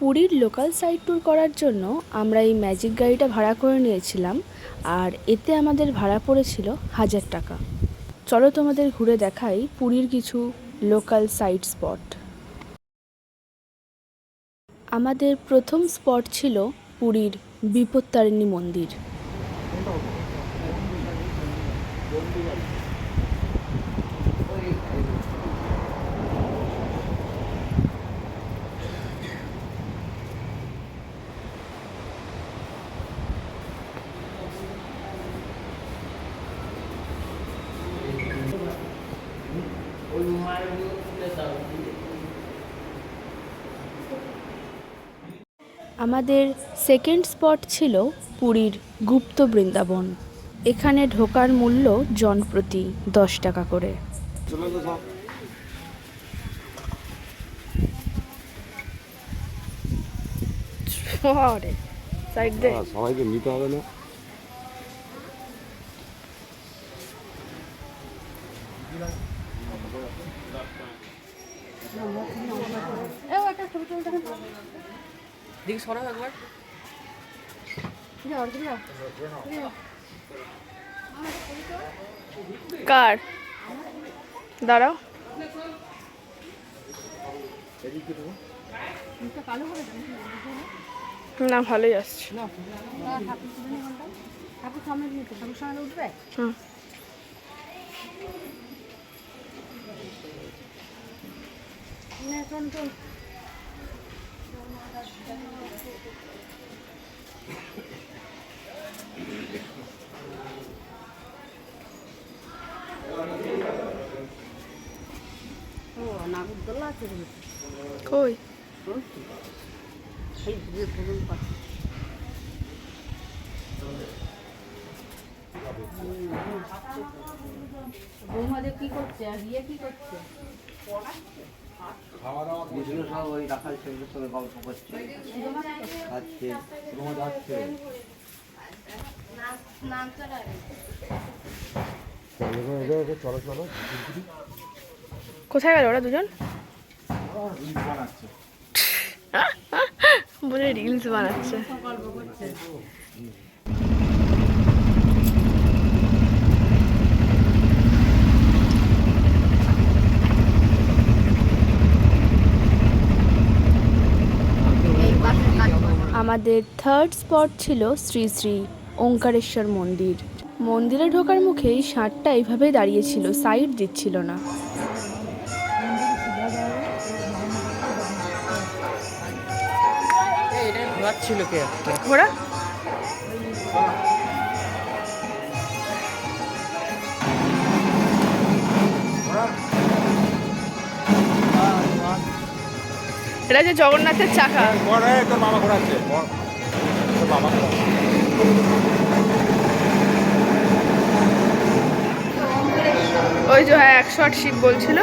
পুরীর local site tour করার জন্য আমরা এই ম্যাজিক গাড়িটা ভাড়া করে নিয়েছিলাম, আর এতে আমাদের ভাড়া পড়েছিল হাজার টাকা। চলো তোমাদের ঘুরে দেখাই পুরীর কিছু লোকাল সাইট স্পট আমাদের প্রথম স্পট ছিল পুরীর বিপত্তারিণী মন্দির। আমাদের সেকেন্ড স্পট ছিল পুরীর গুপ্ত বৃন্দাবন। এখানে ঢোকার মূল্য জনপ্রতি দশ টাকা করে। সবাইকে নিতে হবে না। দিক সরাও একবার। কার? দাঁড়াও। না ভালোই আসছে। ঠাকুর সামনে নিয়ে তো ঠাকুর সামনে উঠবে কই? বৌমাদের কি করছে আর বিয়ে কি করছে? এগুলো সব ওই রাখাল ছেলেদের সঙ্গে গল্প করছে। খাচ্ছে তোমার যাচ্ছে। চলো চলো কোথায় গেল ওরা দুজন? বলে রিলস বানাচ্ছে। আমাদের থার্ড স্পট ছিল শ্রী শ্রী ওঙ্কারেশ্বর মন্দির। মন্দিরে ঢোকার মুখেই ষাঁড়টা এইভাবে দাঁড়িয়েছিল সাইড দিচ্ছিল না। ঘোড়া এটা যে জগন্নাথের চাকা। মামা ওই যে হ্যাঁ একশো আট শিব বলছিল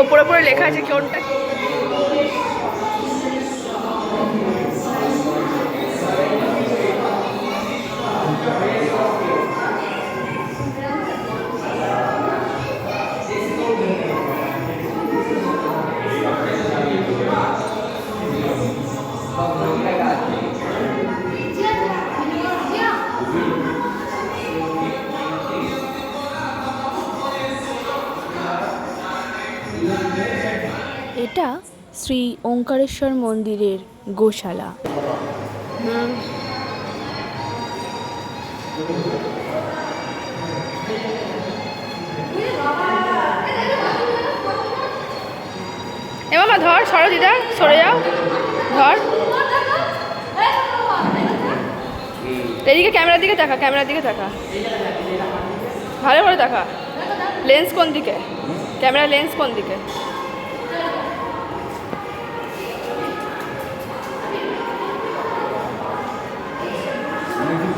ওপরে ওপরে লেখা আছে কোনটা এটা শ্রী ওঙ্কারেশ্বর মন্দিরের গোশালা। এ মামা ধর, সরো দিদা, সরে যাও। ধর। এদিকে ক্যামেরার দিকে তাকা ক্যামেরার দিকে তাকা ভালো করে তাকা লেন্স কোন দিকে? ক্যামেরা লেন্স কোন দিকে?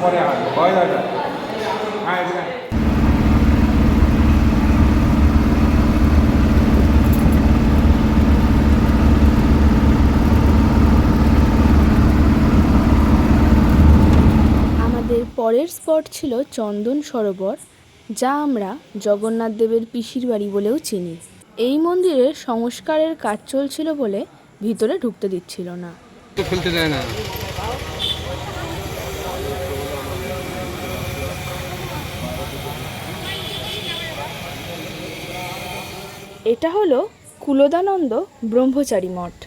পরে হ্যাঁ পরের স্পট ছিল চন্দন সরোবর যা আমরা জগন্নাথ দেবের পিসির বাড়ি বলেও চিনি। এই মন্দিরের সংস্কারের কাজ চলছিল বলে ভিতরে ঢুকতে দিচ্ছিল না। এটা হলো কুলদানন্দ ব্রহ্মচারী মঠ।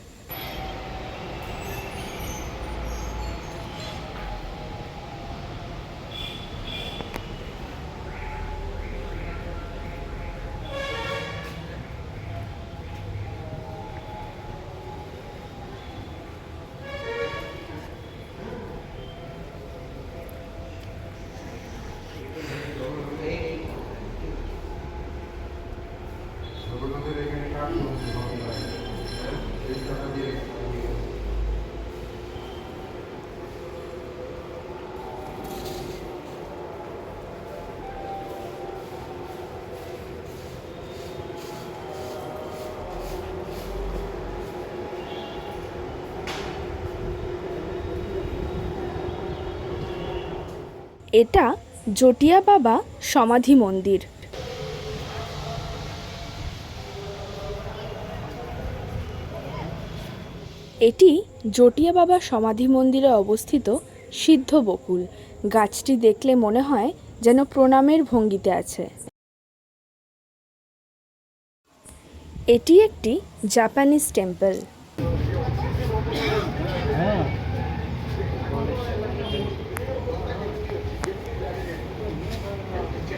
এটা জটিয়া বাবা সমাধি মন্দির। এটি জটিয়া বাবা সমাধি মন্দিরে অবস্থিত সিদ্ধ বকুল। গাছটি দেখলে মনে হয় যেন প্রণামের ভঙ্গিতে আছে। এটি একটি জাপানিজ টেম্পল।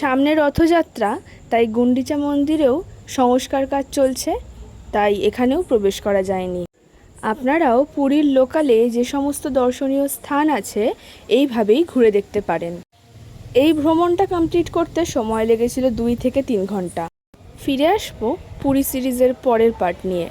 সামনে রথযাত্রা, তাই গুন্ডিচা মন্দিরেও সংস্কার কাজ চলছে, তাই এখানেও প্রবেশ করা যায়নি। আপনারাও পুরীর লোকালে যে সমস্ত দর্শনীয় স্থান আছে, এইভাবেই ঘুরে দেখতে পারেন। এই ভ্রমণটা কমপ্লিট করতে সময় লেগেছিল দুই থেকে তিন ঘণ্টা। ফিরে আসব পুরী সিরিজের পরের পার্ট নিয়ে।